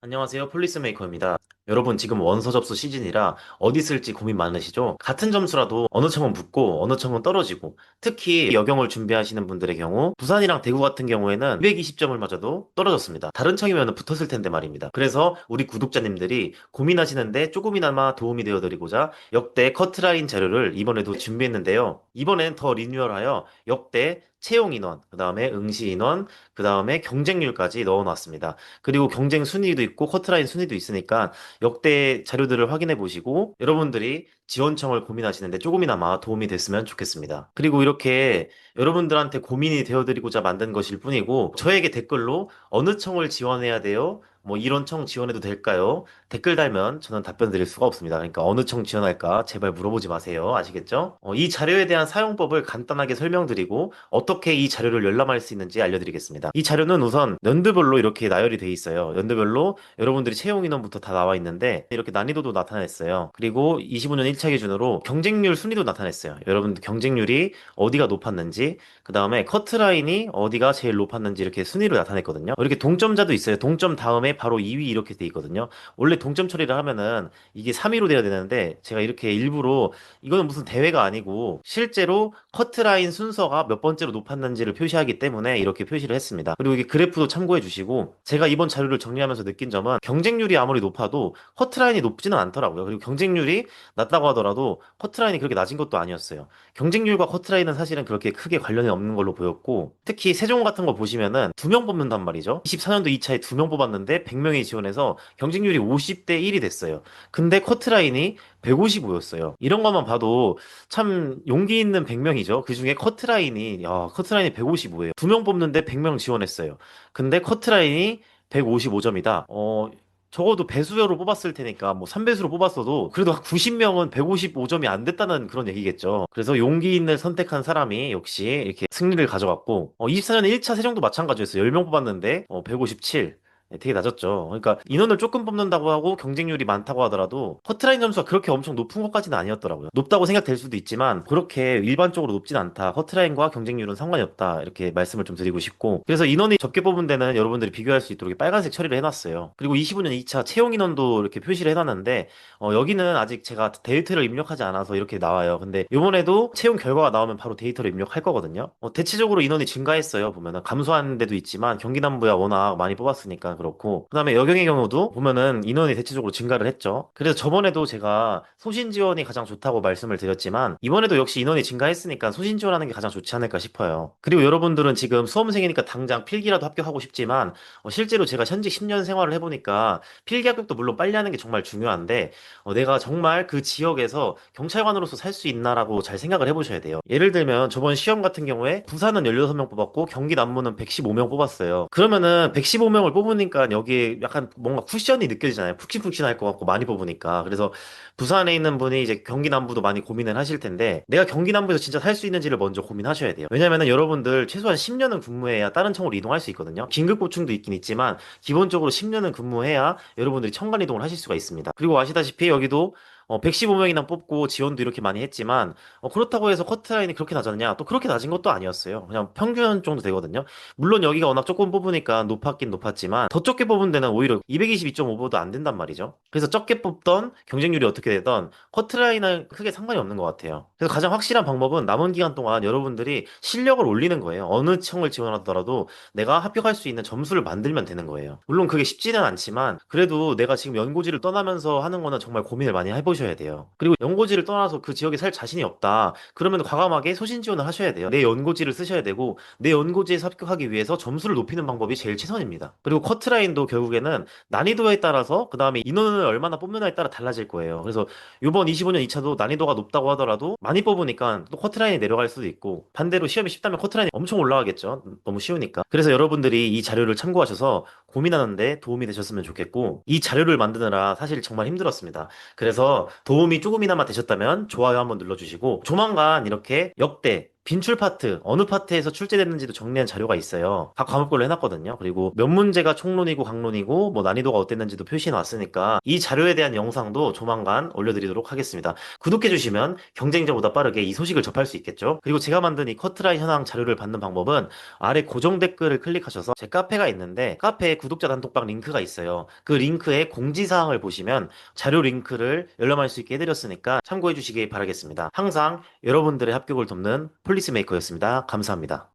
안녕하세요. 폴리스 메이커입니다. 여러분, 지금 원서 접수 시즌이라 어디 쓸지 고민 많으시죠? 같은 점수라도 어느 청은 붙고 어느 청은 떨어지고 특히 여경을 준비하시는 분들의 경우 부산이랑 대구 같은 경우에는 220점을 맞아도 떨어졌습니다. 다른 청이면 붙었을 텐데 말입니다. 그래서 우리 구독자님들이 고민하시는데 조금이나마 도움이 되어드리고자 역대 커트라인 자료를 이번에도 준비했는데요. 이번엔 더 리뉴얼하여 역대 채용 인원, 그 다음에 응시 인원, 그 다음에 경쟁률까지 넣어놨습니다. 그리고 경쟁 순위도 있고 커트라인 순위도 있으니까 역대 자료들을 확인해 보시고 여러분들이 지원청을 고민하시는데 조금이나마 도움이 됐으면 좋겠습니다. 그리고 이렇게 여러분들한테 고민이 되어드리고자 만든 것일 뿐이고 저에게 댓글로 어느 청을 지원해야 돼요? 뭐 이런 청 지원해도 될까요? 댓글 달면 저는 답변 드릴 수가 없습니다. 그러니까 어느 청 지원할까 제발 물어보지 마세요. 아시겠죠? 어, 이 자료에 대한 사용법을 간단하게 설명드리고 어떻게 이 자료를 열람할 수 있는지 알려드리겠습니다. 이 자료는 우선 연도별로 이렇게 나열이 돼 있어요. 연도별로 여러분들이 채용 인원부터 다 나와 있는데 이렇게 난이도도 나타냈어요. 그리고 25년 1차 기준으로 경쟁률 순위도 나타냈어요. 여러분들 경쟁률이 어디가 높았는지 그 다음에 커트라인이 어디가 제일 높았는지 이렇게 순위로 나타냈거든요. 이렇게 동점자도 있어요. 동점 다음에 바로 2위 이렇게 돼 있거든요. 원래 동점 처리를 하면은 이게 3위로 돼야 되는데 제가 이렇게 일부러 이거는 무슨 대회가 아니고 실제로 커트라인 순서가 몇 번째로 높았는지를 표시하기 때문에 이렇게 표시를 했습니다. 그리고 이게 그래프도 참고해 주시고 제가 이번 자료를 정리하면서 느낀 점은 경쟁률이 아무리 높아도 커트라인이 높지는 않더라고요. 그리고 경쟁률이 낮다고 하더라도 커트라인이 그렇게 낮은 것도 아니었어요. 경쟁률과 커트라인은 사실은 그렇게 크게 관련이 없는 걸로 보였고 특히 세종 같은 거 보시면은 두 명 뽑는단 말이죠. 24년도 2차에 두 명 뽑았는데 100명이 지원해서 경쟁률이 50대 1이 됐어요. 근데 커트라인이 155였어요. 이런 것만 봐도 참 용기 있는 100명이죠. 그 중에 커트라인이 야, 커트라인이 155예요. 두 명 뽑는데 100명 지원했어요. 근데 커트라인이 155점이다. 어, 적어도 배수여로 뽑았을 테니까 뭐 3배수로 뽑았어도 그래도 90명은 155점이 안 됐다는 그런 얘기겠죠. 그래서 용기 있는 선택한 사람이 역시 이렇게 승리를 가져갔고 어, 24년 1차 세종도 마찬가지였어요. 10명 뽑았는데 어, 157. 네, 되게 낮았죠. 그러니까 인원을 조금 뽑는다고 하고 경쟁률이 많다고 하더라도 커트라인 점수가 그렇게 엄청 높은 것까지는 아니었더라고요. 높다고 생각될 수도 있지만 그렇게 일반적으로 높진 않다. 커트라인과 경쟁률은 상관이 없다. 이렇게 말씀을 좀 드리고 싶고 그래서 인원이 적게 뽑은 데는 여러분들이 비교할 수 있도록 빨간색 처리를 해놨어요. 그리고 25년 2차 채용 인원도 이렇게 표시를 해놨는데 어, 여기는 아직 제가 데이터를 입력하지 않아서 이렇게 나와요. 근데 이번에도 채용 결과가 나오면 바로 데이터를 입력할 거거든요. 어, 대체적으로 인원이 증가했어요. 보면은 감소한 데도 있지만 경기 남부야 워낙 많이 뽑았으니까 그렇고 그다음에 여경의 경우도 보면은 인원이 대체적으로 증가를 했죠. 그래서 저번에도 제가 소신 지원이 가장 좋다고 말씀을 드렸지만 이번에도 역시 인원이 증가했으니까 소신 지원하는 게 가장 좋지 않을까 싶어요. 그리고 여러분들은 지금 수험생이니까 당장 필기라도 합격하고 싶지만 어, 실제로 제가 현직 10년 생활을 해보니까 필기 합격도 물론 빨리 하는 게 정말 중요한데 어, 내가 정말 그 지역에서 경찰관으로서 살 수 있나라고 잘 생각을 해보셔야 돼요. 예를 들면 저번 시험 같은 경우에 부산은 16명 뽑았고 경기 남부는 115명 뽑았어요. 그러면은 115명을 뽑 으니까 여기에 약간 뭔가 쿠션이 느껴지잖아요. 푹신푹신할 것 같고 많이 뽑으니까. 그래서 부산에 있는 분이 이제 경기 남부도 많이 고민을 하실 텐데 내가 경기 남부에서 진짜 살 수 있는지를 먼저 고민하셔야 돼요. 왜냐면은 여러분들 최소한 10년은 근무해야 다른 청으로 이동할 수 있거든요. 긴급 고충도 있긴 있지만 기본적으로 10년은 근무해야 여러분들이 청관 이동을 하실 수가 있습니다. 그리고 아시다시피 여기도 어, 115명이나 뽑고 지원도 이렇게 많이 했지만 어, 그렇다고 해서 커트 라인이 그렇게 낮았냐? 또 그렇게 낮은 것도 아니었어요. 그냥 평균 정도 되거든요. 물론 여기가 워낙 조금 뽑으니까 높았긴 높았지만 더 적게 뽑은 데는 오히려 222.5보다 안 된단 말이죠. 그래서 적게 뽑던 경쟁률이 어떻게 되던 커트 라인은 크게 상관이 없는 것 같아요. 그래서 가장 확실한 방법은 남은 기간 동안 여러분들이 실력을 올리는 거예요. 어느 청을 지원하더라도 내가 합격할 수 있는 점수를 만들면 되는 거예요. 물론 그게 쉽지는 않지만 그래도 내가 지금 연고지를 떠나면서 하는 거는 정말 고민을 많이 해보셔야 돼요. 그리고 연고지를 떠나서 그 지역에 살 자신이 없다. 그러면 과감하게 소신 지원을 하셔야 돼요. 내 연고지를 쓰셔야 되고 내 연고지에서 합격하기 위해서 점수를 높이는 방법이 제일 최선입니다. 그리고 커트라인도 결국에는 난이도에 따라서 그 다음에 인원을 얼마나 뽑느냐에 따라 달라질 거예요. 그래서 이번 25년 2차도 난이도가 높다고 하더라도 많이 뽑으니까 또 커트라인이 내려갈 수도 있고 반대로 시험이 쉽다면 커트라인이 엄청 올라가겠죠. 너무 쉬우니까. 그래서 여러분들이 이 자료를 참고하셔서 고민하는데 도움이 되셨으면 좋겠고 이 자료를 만드느라 사실 정말 힘들었습니다. 그래서 도움이 조금이나마 되셨다면 좋아요 한번 눌러주시고 조만간 이렇게 역대 빈출 파트, 어느 파트에서 출제됐는지도 정리한 자료가 있어요. 각 과목별로 해놨거든요. 그리고 몇 문제가 총론이고 강론이고 뭐 난이도가 어땠는지도 표시해 놨으니까 이 자료에 대한 영상도 조만간 올려드리도록 하겠습니다. 구독해 주시면 경쟁자보다 빠르게 이 소식을 접할 수 있겠죠. 그리고 제가 만든 이 커트라인 현황 자료를 받는 방법은 아래 고정 댓글을 클릭하셔서 제 카페가 있는데 카페에 구독자 단톡방 링크가 있어요. 그 링크에 공지사항을 보시면 자료 링크를 열람할 수 있게 해드렸으니까 참고해 주시기 바라겠습니다. 항상 여러분들의 합격을 돕는 폴리스 메이커였습니다. 감사합니다.